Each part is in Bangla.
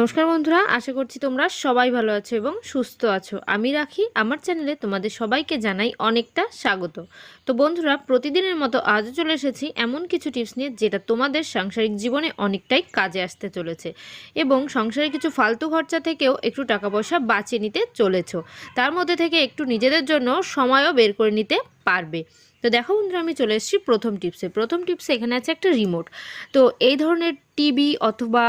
নমস্কার বন্ধুরা, আশা করছি তোমরা সবাই ভালো আছো এবং সুস্থ আছো। আমি রাখি, আমার চ্যানেলে তোমাদের সবাইকে জানাই অনেকটা স্বাগত। তো বন্ধুরা, প্রতিদিনের মতো আজও চলে এসেছি এমন কিছু টিপস নিয়ে যেটা তোমাদের সাংসারিক জীবনে অনেকটাই কাজে আসতে চলেছে এবং সংসারে কিছু ফালতু খরচা থেকেও একটু টাকা পয়সা বাঁচিয়ে নিতে চলেছ। তার মধ্যে থেকে একটু নিজেদের জন্য সময়ও বের করে নিতে পারবে। তো দেখো বন্ধুরা, আমি চলে এসেছি প্রথম টিপসে। প্রথম টিপসে এখানে আছে একটা রিমোট তো এই ধরনের টিভি অথবা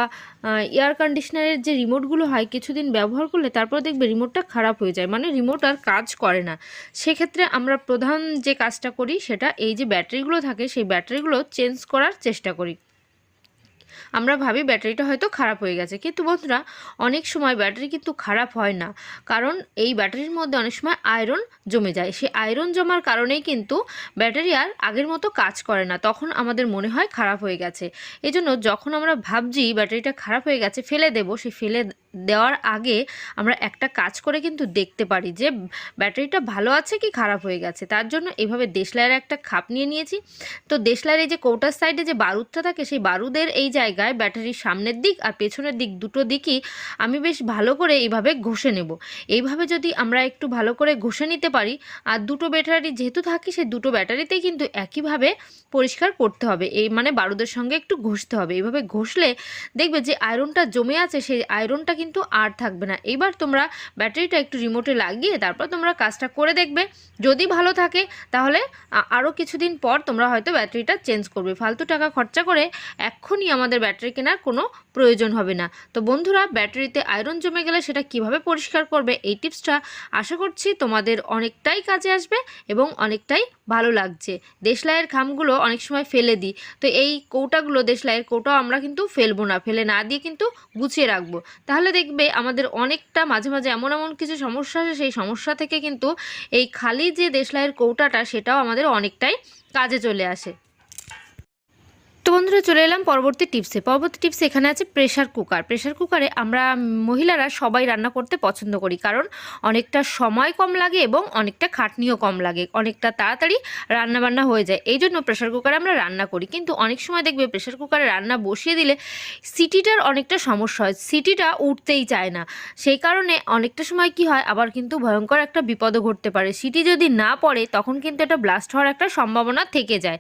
এয়ার কন্ডিশনারের যে রিমোটগুলো হয়, কিছুদিন ব্যবহার করলে তারপর দেখবে রিমোটটা খারাপ হয়ে যায়। মানে রিমোট আর কাজ করে না। সেক্ষেত্রে আমরা প্রধান যে কাজটা করি, সেটা এই যে ব্যাটারিগুলো থাকে, সেই ব্যাটারিগুলো চেঞ্জ করার চেষ্টা করি। আমরা ভাবি ব্যাটারিটা হয়তো খারাপ হয়ে গেছে। কিন্তু বন্ধুরা, অনেক সময় ব্যাটারি কিন্তু খারাপ হয় না। কারণ এই ব্যাটারির মধ্যে অনেক সময় আয়রন জমে যায়। সেই আয়রন জমার কারণেই কিন্তু ব্যাটারি আর আগের মতো কাজ করে না। তখন আমাদের মনে হয় খারাপ হয়ে গেছে। এজন্য জন্য যখন আমরা ভাবছি ব্যাটারিটা খারাপ হয়ে গেছে, ফেলে দেব, সেই ফেলে দেওয়ার আগে আমরা একটা কাজ করে কিন্তু দেখতে পারি যে, ব্যাটারিটা ভালো আছে কি খারাপ হয়ে গেছে। তার জন্য এভাবে দেশলাইয়ের একটা খাপ নিয়ে নিয়েছি। তো দেশলাইয়ের এই যে কৌটার সাইডে যে বারুদটা থাকে, সেই বারুদের এই জায়গায় ব্যাটারির সামনের দিক আর পেছনের দিক দুটো দিকই আমি বেশ ভালো করে এইভাবে ঘষে নেব। এইভাবে যদি আমরা একটু ভালো করে ঘষে নিতে পারি, আর দুটো ব্যাটারি যেহেতু থাকে, সেই দুটো ব্যাটারিতেই কিন্তু একইভাবে পরিষ্কার করতে হবে। এই মানে বারুদের সঙ্গে একটু ঘষতে হবে। এইভাবে ঘষলে দেখবে যে আয়রনটা জমে আছে, সেই আয়রনটা কিন্তু আর থাকবে না। এবার তোমরা ব্যাটারিটা একটু রিমোটে লাগিয়ে তারপর তোমরা কাজটা করে দেখবে। যদি ভালো থাকে, তাহলে আরও কিছুদিন পর তোমরা হয়তো ব্যাটারিটা চেঞ্জ করবে। ফালতু টাকা খরচা করে এক্ষুনি আমাদের ব্যাটারি কেনার কোনো প্রয়োজন হবে না। তো বন্ধুরা, ব্যাটারিতে আয়রন জমে গেলে সেটা কীভাবে পরিষ্কার করবে, এই টিপসটা আশা করছি তোমাদের অনেকটাই কাজে আসবে এবং অনেকটাই ভালো লাগছে। দেশলাইয়ের খামগুলো অনেক সময় ফেলে দিই। তো এই কৌটাগুলো, দেশলাইয়ের কৌটাও আমরা কিন্তু ফেলব না। ফেলে না দিয়ে কিন্তু গুছিয়ে রাখব। তাহলে দেখবে আমাদের অনেকটা মাঝে মাঝে এমন এমন কিছু সমস্যা আসে, সেই সমস্যা থেকে কিন্তু এই খালি যে দেশলাইয়ের কৌটাটা, সেটাও আমাদের অনেকটাই কাজে চলে আসে। বন্ধুরা চলে এলাম পরবর্তী টিপসে। পরবর্তী টিপসে এখানে আছে প্রেশার কুকার প্রেশার কুকারে আমরা মহিলারা সবাই রান্না করতে পছন্দ করি, কারণ অনেকটা সময় কম লাগে এবং অনেকটা খাটনিও কম লাগে। অনেকটা তাড়াতাড়ি রান্না বান্না হয়ে যায়। এই জন্য প্রেশার কুকারে আমরা রান্না করি। কিন্তু অনেক সময় দেখবে প্রেশার কুকারে রান্না বসিয়ে দিলে সিটিটার অনেকটা সমস্যা হয়। সিটিটা উঠতেই চায় না। সেই কারণে অনেকটা সময় কি হয়, আবার কিন্তু ভয়ঙ্কর একটা বিপদও ঘটতে পারে। সিটি যদি না পড়ে, তখন কিন্তু এটা ব্লাস্ট হওয়ার একটা সম্ভাবনা থেকে যায়।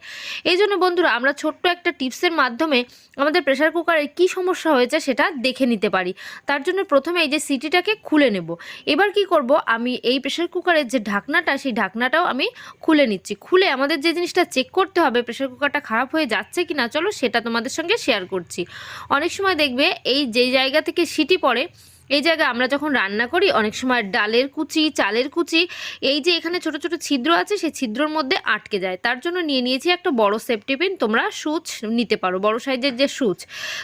এই জন্য বন্ধুরা আমরা ছোট্ট একটা টিপসের মাধ্যমে আমাদের প্রেশার কুকারে কি সমস্যা হয়েছে সেটা দেখে নিতে পারি। তার জন্য প্রথমে এই যে সিটিটাকে খুলে নেব। এবার কি করব? আমি এই প্রেশার কুকারের যে ঢাকনাটা, সেই ঢাকনাটাও আমি খুলে নিচ্ছি। খুলে আমাদের যে জিনিসটা চেক করতে হবে প্রেশার কুকারটা খারাপ হয়ে যাচ্ছে কি না চলো সেটা তোমাদের সঙ্গে শেয়ার করছি। অনেক সময় দেখবে এই যে জায়গা থেকে সিটি পড়ে এই জায়গায় আমরা যখন রান্না করি, অনেক সময় ডালের কুচি, চালের কুচি, এই যে এখানে ছোট ছোট ছিদ্র আছে, সেই ছিদ্রর মধ্যে আটকে যায়। তার জন্য নিয়ে নিয়েছি একটা বড় সেফটি পিন, তোমরা সুচ নিতে পারো, বড় সাইজের যে সুচ।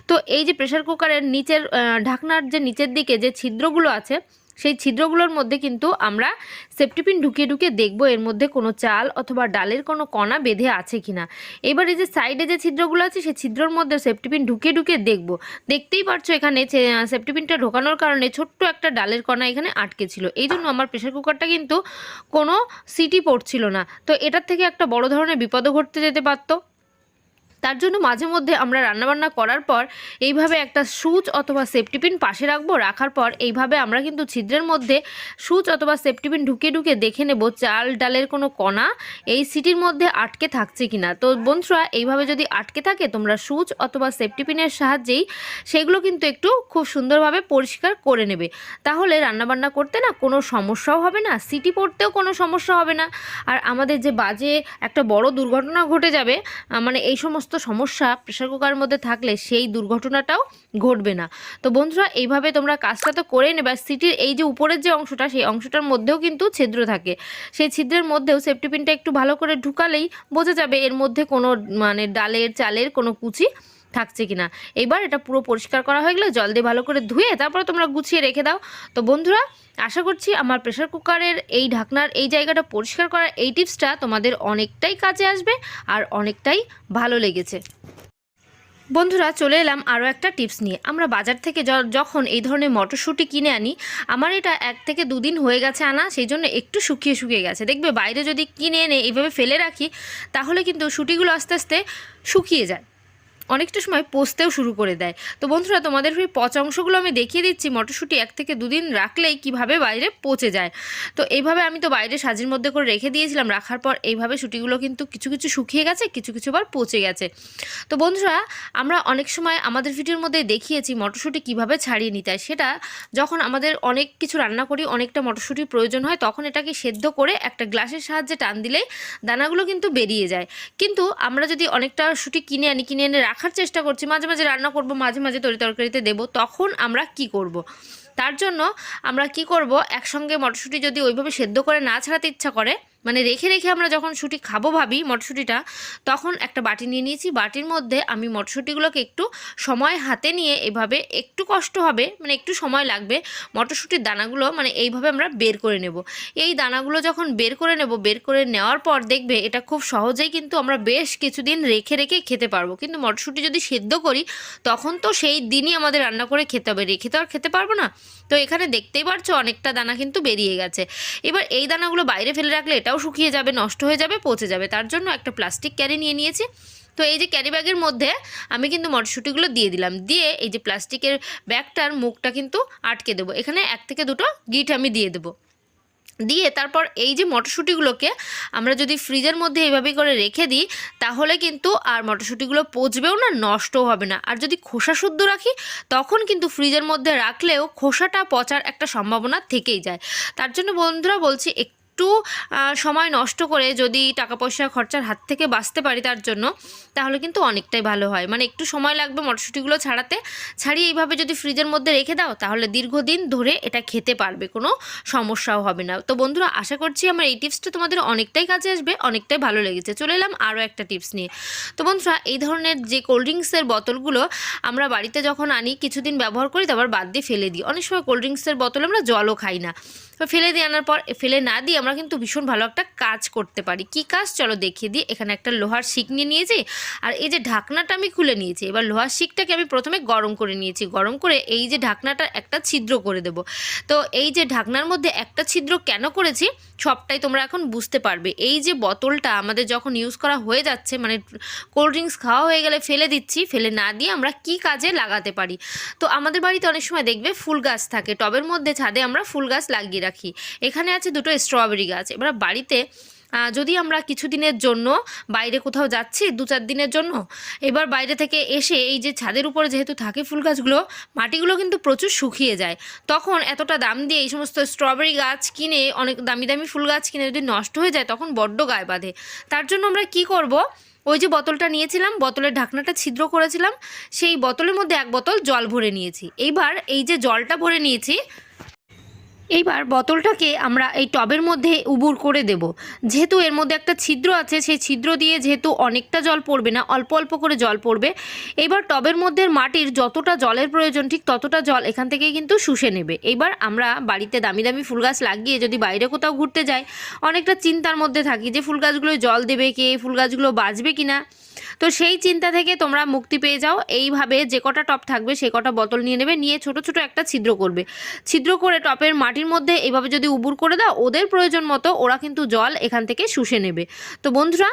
তো এই যে প্রেশার কুকারের নিচের ঢাকনার যে নিচের দিকে যে ছিদ্রগুলো আছে সেই ছিদ্রগুলোর মধ্যে কিন্তু আমরা সেফটিপিন ঢুকিয়ে ঢুকিয়ে দেখব এর মধ্যে কোনো চাল অথবা ডালের কোনো কণা বেঁধে আছে কিনা। এবার এই যে সাইডে যে ছিদ্রগুলো আছে, সেই ছিদ্রর মধ্যে সেফটিপিন ঢুকিয়ে ঢুকিয়ে দেখব। দেখতেই পারছ এখানে সেফটিপিনটা ঢোকানোর কারণে ছোট্ট একটা ডালের কণা এখানে আটকে ছিল। এই জন্য আমার প্রেশার কুকারটা কিন্তু কোনো সিটি পড়ছিল না। তো এটার থেকে একটা বড় ধরনের বিপদও ঘটতে যেতে পারতো। তার জন্য মাঝে মধ্যে আমরা রান্নাবান্না করার পর এইভাবে একটা সুচ অথবা সেফটিপিন পাশে রাখব। রাখার পর এইভাবে আমরা কিন্তু ছিদ্রের মধ্যে সুচ অথবা সেফটিপিন ঢুকে ঢুকে দেখে নেব চাল ডালের কোনো কণা এই সিটির মধ্যে আটকে থাকছে কিনা। তো বন্ধুরা, এইভাবে যদি আটকে থাকে, তোমরা সুচ অথবা সেফটিপিনের সাহায্যেই সেগুলো কিন্তু একটু খুব সুন্দরভাবে পরিষ্কার করে নেবে। তাহলে রান্নাবান্না করতে না কোনো সমস্যাও হবে না, সিটি পড়তেও কোনো সমস্যা হবে না। আর আমাদের যে বাজে একটা বড় দুর্ঘটনা ঘটে যাবে মানে এই সমস্ত সমস্যা প্রেশার কুকারের মধ্যে থাকলে সেই দুর্ঘটনাটাও ঘটবে না। তো বন্ধুরা, এইভাবে তোমরা কাজটা তো করে নেবে। সিটির এই যে উপরের যে অংশটা, সেই অংশটার মধ্যেও কিন্তু ছিদ্র থাকে। সেই ছিদ্রের মধ্যেও সেফটি পিনটা একটু ভালো করে ঢুকালেই বোঝা যাবে এর মধ্যে কোনো মানে ডালের, চালের কোনো কুচি থাকছে কিনা। এবার এটা পুরো পরিষ্কার করা হয়ে গেলে জল দিয়ে ভালো করে ধুয়ে তারপরে তোমরা গুছিয়ে রেখে দাও। তো বন্ধুরা, আশা করছি আমার প্রেশার কুকারের এই ঢাকনার এই জায়গাটা পরিষ্কার করার এই টিপসটা তোমাদের অনেকটাই কাজে আসবে আর অনেকটাই ভালো লেগেছে। বন্ধুরা, চলে এলাম আরও একটা টিপস নিয়ে। আমরা বাজার থেকে যখন এই ধরনের মটরশুঁটি কিনে আনি, আমার এটা এক থেকে দুদিন হয়ে গেছে আনা, সেই জন্য একটু শুকিয়ে শুকিয়ে গেছে। দেখবে বাইরে যদি কিনে এনে এইভাবে ফেলে রাখি, তাহলে কিন্তু শুটিগুলো আস্তে আস্তে শুকিয়ে যায়। অনেকটা সময় পচতেও শুরু করে দেয়। তো বন্ধুরা, তোমাদের ওই পচা অংশগুলো আমি দেখিয়ে দিচ্ছি। মটরশুঁটি এক থেকে দুদিন রাখলেই কীভাবে বাইরে পচে যায়। তো এইভাবে আমি তো বাইরে সাজির মধ্যে করে রেখে দিয়েছিলাম। রাখার পর এইভাবে শুটিগুলো কিন্তু কিছু কিছু শুকিয়ে গেছে, কিছু কিছু বার পচে গেছে। তো বন্ধুরা, আমরা অনেক সময় আমাদের ভিডিওর মধ্যে দেখিয়েছি মটরশুঁটি কীভাবে ছাড়িয়ে নিতে হয়। সেটা যখন আমাদের অনেক কিছু রান্না করি, অনেকটা মটরশুঁটির প্রয়োজন হয়, তখন এটাকে সেদ্ধ করে একটা গ্লাসের সাহায্যে টান দিলেই দানাগুলো কিন্তু বেরিয়ে যায়। কিন্তু আমরা যদি অনেকটা শুটি কিনে আনি, কিনে এনে রাখার চেষ্টা করছি, মাঝে মাঝে রান্না করব, মাঝে মাঝে তরি তরকারিতে দেবো, তখন আমরা কি করব। তার জন্য আমরা কি করব, একসঙ্গে মটরশুঁটি যদি ওইভাবে সেদ্ধ করে না ছাড়াতে ইচ্ছা করে মানে রেখে রেখে আমরা যখন শুটি খাব ভাবি মটরশুঁটিটা, তখন একটা বাটি নিয়ে নিয়েছি। বাটির মধ্যে আমি মটরশুঁটিগুলোকে একটু সময় হাতে নিয়ে এভাবে একটু কষ্ট হবে মানে একটু সময় লাগবে, মটরশুঁটির দানাগুলো মানে এইভাবে আমরা বের করে নেব। এই দানাগুলো যখন বের করে নেব, বের করে নেওয়ার পর দেখবে এটা খুব সহজেই কিন্তু আমরা বেশ কিছুদিন রেখে রেখে খেতে পারব। কিন্তু মটরশুঁটি যদি সেদ্ধ করি, তখন তো সেই দিনই আমাদের রান্না করে খেতে হবে। রেখে তো আর খেতে পারব না। তো এখানে দেখতেই পারছ অনেকটা দানা কিন্তু বেরিয়ে গেছে। এবার এই দানাগুলো বাইরে ফেলে রাখলে এটাও শুকিয়ে যাবে, নষ্ট হয়ে যাবে, পচে যাবে। তার জন্য একটা প্লাস্টিক ক্যারি নিয়ে নিয়েছি। তো এই যে ক্যারি ব্যাগের মধ্যে আমি কিন্তু মটরশুঁটিগুলো দিয়ে দিলাম। দিয়ে এই যে প্লাস্টিকের ব্যাগটার মুখটা কিন্তু আটকে দেবো। এখানে এক থেকে দুটো গিট আমি দিয়ে দেবো। দিয়ে তারপর এই যে মটরশুঁটিগুলোকে আমরা যদি ফ্রিজের মধ্যে এইভাবে করে রেখে দিই, তাহলে কিন্তু আর মটরশুঁটিগুলো পচবেও না, নষ্টও হবে না। আর যদি খোসা শুদ্ধ রাখি, তখন কিন্তু ফ্রিজের মধ্যে রাখলেও খোসাটা পচার একটা সম্ভাবনা থেকেই যায়। তার জন্য বন্ধুরা বলছি একটু সময় নষ্ট করে যদি টাকা পয়সা খরচার হাত থেকে বাঁচতে পারি তার জন্য, তাহলে কিন্তু অনেকটাই ভালো হয়। মানে একটু সময় লাগবে মটরশুঁটিগুলো ছাড়াতে। ছাড়িয়ে এইভাবে যদি ফ্রিজের মধ্যে রেখে দাও, তাহলে দীর্ঘদিন ধরে এটা খেতে পারবে, কোনো সমস্যাও হবে না। তো বন্ধুরা, আশা করছি আমার এই টিপসটা তোমাদের অনেকটাই কাজে আসবে, অনেকটাই ভালো লেগেছে। চলে এলাম আরও একটা টিপস নিয়ে। তো বন্ধুরা, এই ধরনের যে কোল্ড ড্রিঙ্কসের বোতলগুলো আমরা বাড়িতে যখন আনি, কিছুদিন ব্যবহার করি, তারপর বাদ দিয়ে ফেলে দিই। অনেক সময় কোল্ড ড্রিঙ্কসের বোতলে আমরা জলও খাই না। ফেলে দিয়ে আনার পর, ফেলে না দিয়ে আমরা কিন্তু ভীষণ ভালো একটা কাজ করতে পারি। কি কাজ? চলো দেখিয়ে দিই। এখানে একটা লোহার শিক নিয়ে নিয়েছি। আর এই যে ঢাকনাটা আমি খুলে নিয়েছি, এবার লোহার শিকটাকে আমি প্রথমে গরম করে নিয়েছি। গরম করে এই যে ঢাকনাটা একটা ছিদ্র করে দেব। তো এই যে ঢাকনার মধ্যে একটা ছিদ্র কেন করেছি? সবটাই তোমরা এখন বুঝতে পারবে। এই যে বোতলটা আমাদের যখন ইউজ করা হয়ে যাচ্ছে মানে কোল্ড ড্রিঙ্কস খাওয়া হয়ে গেলে ফেলে দিচ্ছি, ফেলে না দিয়ে আমরা কি কাজে লাগাতে পারি? তো আমাদের বাড়িতে অনেক সময় দেখবে ফুল গাছ থাকে। টবের মধ্যে ছাদে আমরা ফুল গাছ লাগিয়ে রাখি। এখানে আছে দুটো স্ট্রবেরি গাছ। এবার বাড়িতে যদি আমরা কিছুদিনের জন্য বাইরে কোথাও যাচ্ছি দু চার দিনের জন্য, এবার বাইরে থেকে এসে এই যে ছাদের উপরে যেহেতু থাকে ফুল গাছগুলো, মাটিগুলো কিন্তু প্রচুর শুকিয়ে যায়। তখন এতটা দাম দিয়ে এই সমস্ত স্ট্রবেরি গাছ কিনে, অনেক দামি দামি ফুল গাছ কিনে যদি নষ্ট হয়ে যায়, তখন বড্ড গায়ে বাঁধে। তার জন্য আমরা কি করব? ওই যে বোতলটা নিয়েছিলাম, বোতলের ঢাকনাটা ছিদ্র করেছিলাম, সেই বোতলের মধ্যে এক বোতল জল ভরে নিয়েছি। এইবার এই যে জলটা ভরে নিয়েছি এইবার বোতলটাকে আমরা এই টবের মধ্যে উবুর করে দেব। যেহেতু এর মধ্যে একটা ছিদ্র আছে, সেই ছিদ্র দিয়ে যেহেতু অনেকটা জল পড়বে না, অল্প অল্প করে জল পড়বে, এইবার টবের মধ্যে মাটির যতটা জলের প্রয়োজন, ঠিক ততটা জল এখান থেকেই কিন্তু শুষে নেবে। এইবার আমরা বাড়িতে দামি দামি ফুল গাছ লাগিয়ে যদি বাইরে কোথাও ঘুরতে যাই, অনেকটা চিন্তার মধ্যে থাকি যে ফুল গাছগুলো জল দেবে কে, ফুল গাছগুলো বাঁচবে কিনা। তো সেই চিন্তা থেকে তোমরা মুক্তি পেয়ে যাও। এইভাবে যে কটা টপ থাকবে, সে কটা বোতল নিয়ে নেবে, নিয়ে ছোট ছোট একটা ছিদ্র করবে। ছিদ্র করে টপের মাটির মধ্যে এইভাবে যদি উবুর করে দাও, ওদের প্রয়োজন মতো ওরা কিন্তু জল এখান থেকে শুষে নেবে। তো বন্ধুরা,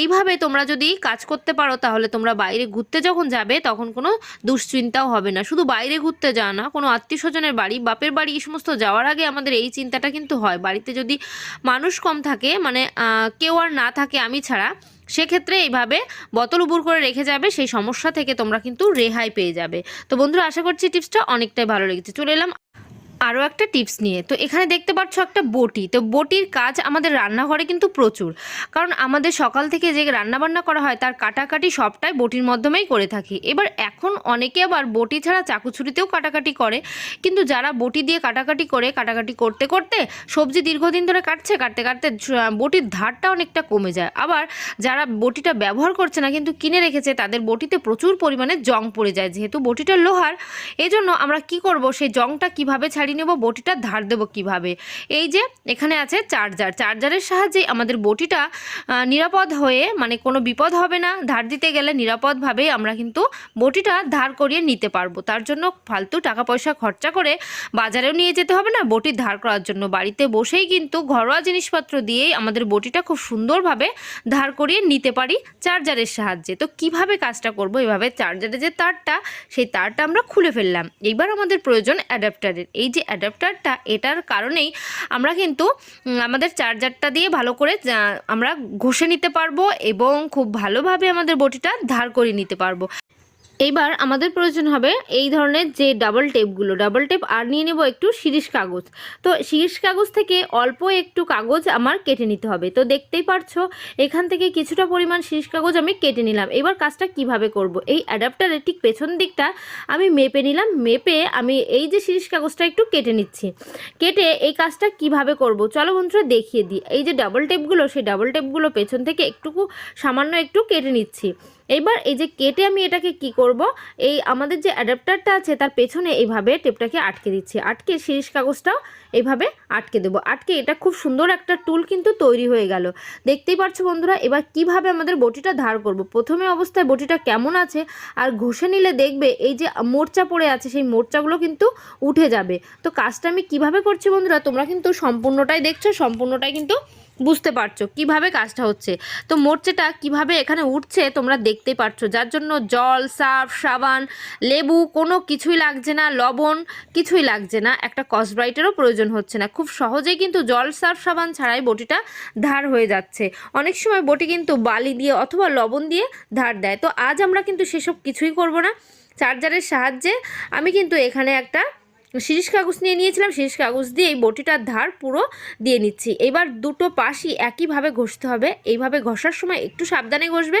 এইভাবে তোমরা যদি কাজ করতে পারো, তাহলে তোমরা বাইরে ঘুরতে যখন যাবে, তখন কোনো দুশ্চিন্তাও হবে না। শুধু বাইরে ঘুরতে যাওয়া না, কোনো আত্মীয় স্বজনের বাড়ি, বাপের বাড়ি, এই সমস্ত যাওয়ার আগে আমাদের এই চিন্তাটা কিন্তু হয়। বাড়িতে যদি মানুষ কম থাকে মানে কেউ আর না থাকে, আমি ছাড়া সেক্ষেত্রে এইভাবে বোতল উবুর করে রেখে যাবে, সেই সমস্যা থেকে তোমরা কিন্তু রেহাই পেয়ে যাবে। তো বন্ধুরা, আশা করছি টিপসটা অনেকটাই ভালো লেগেছে। চলে এলাম আরও একটা টিপস নিয়ে। তো এখানে দেখতে পাচ্ছ একটা বটি। তো বটির কাজ আমাদের রান্নাঘরে কিন্তু প্রচুর। কারণ আমাদের সকাল থেকে যে রান্নাবান্না করা হয়, তার কাটাকাটি সবটাই বটির মাধ্যমেই করে থাকি। এবার এখন অনেকে আবার বটি ছাড়া চাকু ছুরিতেও কাটাকাটি করে। কিন্তু যারা বটি দিয়ে কাটাকাটি করে, কাটাকাটি করতে করতে সবজি দীর্ঘদিন ধরে কাটছে, কাটতে কাটতে বটির ধারটা অনেকটা কমে যায়। আবার যারা বটিটা ব্যবহার করছে না, কিন্তু কিনে রেখেছে, তাদের বটিতে প্রচুর পরিমাণে জং পড়ে যায়। যেহেতু বটিটা লোহার, এজন্য আমরা কি করব, সেই জংটা কীভাবে ছাড়িয়ে ছাড়িয়ে নেব বটিটা ধার দেবো কীভাবে? এই যে এখানে আছে চার্জার চার্জারের সাহায্যে আমাদের বটিটা নিরাপদ হয়ে মানে কোনো বিপদ হবে না। ধার দিতে গেলে নিরাপদভাবে আমরা কিন্তু বটিটা ধার করিয়ে নিতে পারব। তার জন্য ফালতু টাকা পয়সা খরচা করে বাজারেও নিয়ে যেতে হবে না, বটি ধার করার জন্য। বাড়িতে বসেই কিন্তু ঘরোয়া জিনিসপত্র দিয়েই আমাদের বটিটা খুব সুন্দরভাবে ধার করিয়ে নিতে পারি চার্জারের সাহায্যে। তো কীভাবে কাজটা করব? এভাবে চার্জারের যে তারটা, সেই তারটা আমরা খুলে ফেললাম। এইবার আমাদের প্রয়োজন অ্যাডাপ্টারের এই যে অ্যাডাপ্টারটা এটার কারণেই আমরা কিন্তু আমাদের চার্জারটা দিয়ে ভালো করে আমরা ঘষে নিতে পারব এবং খুব ভালোভাবে আমাদের বটিটা ধার করে নিতে পারব। এইবার আমাদের প্রয়োজন হবে এই ধরনের যে ডাবল টেপগুলো ডাবল টেপ আর নিয়ে নেব একটু শিরিষ কাগজ। তো শিরিষ কাগজ থেকে অল্প একটু কাগজ আমার কেটে নিতে হবে। তো দেখতেই পারছ, এখান থেকে কিছুটা পরিমাণ শিরিষ কাগজ আমি কেটে নিলাম। এবার কাজটা কীভাবে করব? এই অ্যাডাপ্টারের ঠিক পেছন দিকটা আমি মেপে নিলাম। মেপে আমি এই যে শিরিষ কাগজটা একটু কেটে নিচ্ছি। কেটে এই কাজটা কীভাবে করব? চলো বন্ধুরা দেখিয়ে দিই। এই যে ডাবল টেপগুলো সেই ডাবল টেপগুলো পেছন থেকে একটুকু সামান্য একটু কেটে নিচ্ছি। এইবার এই যে কেটে আমি এটাকে কি করব? এই আমাদের যে অ্যাডাপ্টারটা আছে, তার পেছনে এইভাবে টেপটাকে আটকে দিচ্ছি। আটকে শিরিষ কাগজটাও এইভাবে আটকে দেবো। আটকে এটা খুব সুন্দর একটা টুল কিন্তু তৈরি হয়ে গেল। দেখতেই পাচ্ছ বন্ধুরা, এবার কীভাবে আমাদের বটিটা ধার করব? প্রথমে অবস্থায় বটিটা কেমন আছে আর ঘষে নিলে দেখবে এই যে মোর্চা পড়ে আছে, সেই মোর্চাগুলো কিন্তু উঠে যাবে। তো কাজটা আমি কীভাবে করছি বন্ধুরা, তোমরা কিন্তু সম্পূর্ণটাই দেখছ, সম্পূর্ণটাই কিন্তু বুঝতে পারছ কীভাবে কাজটা হচ্ছে। তো মোর্চেটা কীভাবে এখানে উঠছে তোমরা দেখতে পারছ। যার জন্য জল, সার্ফ, সাবান, লেবু কোনো কিছুই লাগছে না, লবণ কিছুই লাগছে না। একটা কসব্রাইটেরও প্রয়োজন হচ্ছে না। খুব সহজেই কিন্তু জল, সার্ফ, সাবান ছাড়াই বটিটা ধার হয়ে যাচ্ছে। অনেক সময় বটি কিন্তু বালি দিয়ে অথবা লবণ দিয়ে ধার দেয়। তো আজ আমরা কিন্তু সেসব কিছুই করব না। চার্জারের সাহায্যে আমি কিন্তু এখানে একটা শিরিষ কাগজ নিয়ে নিয়েছিলাম, শিরিষ কাগজ দিয়ে এই বটিটার ধার পুরো দিয়ে নিচ্ছি। এবার দুটো পাশই একইভাবে ঘষতে হবে। এইভাবে ঘষার সময় একটু সাবধানে ঘষবে।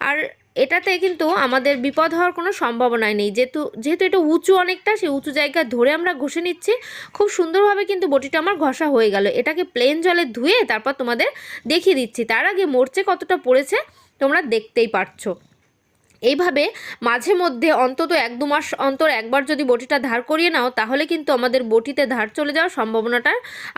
আর এটাতে কিন্তু আমাদের বিপদ হওয়ার কোনো সম্ভাবনাই নেই। যেহেতু যেহেতু এটা উঁচু অনেকটা, সেই উঁচু জায়গায় ধরে আমরা ঘষে নিচ্ছি। খুব সুন্দরভাবে কিন্তু বটিটা আমার ঘষা হয়ে গেল। এটাকে প্লেন জলে ধুয়ে তারপর তোমাদের দেখিয়ে দিচ্ছি। তার আগে মোর্চে কতটা পড়েছে তোমরা দেখতেই পারছ। এইভাবে মাঝে মধ্যে অন্তত এক দু মাস অন্তর একবার যদি বটিটা ধার করিয়ে নাও, তাহলে কিন্তু আমাদের বটিতে ধার চলে যাওয়ার সম্ভাবনাটা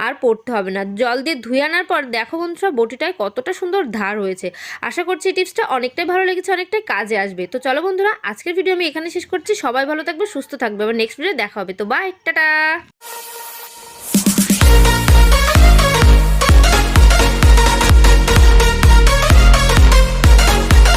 আর পড়তে হবে না। জল দিয়ে ধুয়ে আনার পর দেখো বন্ধুরা বটিটায় কতটা সুন্দর ধার হয়েছে। আশা করছি এই টিপসটা অনেকটাই ভালো লেগেছে, অনেকটাই কাজে আসবে। তো চলো বন্ধুরা, আজকের ভিডিও আমি এখানে শেষ করছি। সবাই ভালো থাকবে, সুস্থ থাকবে। আবার নেক্সট ভিডিও দেখা হবে। তো বাই টাটা!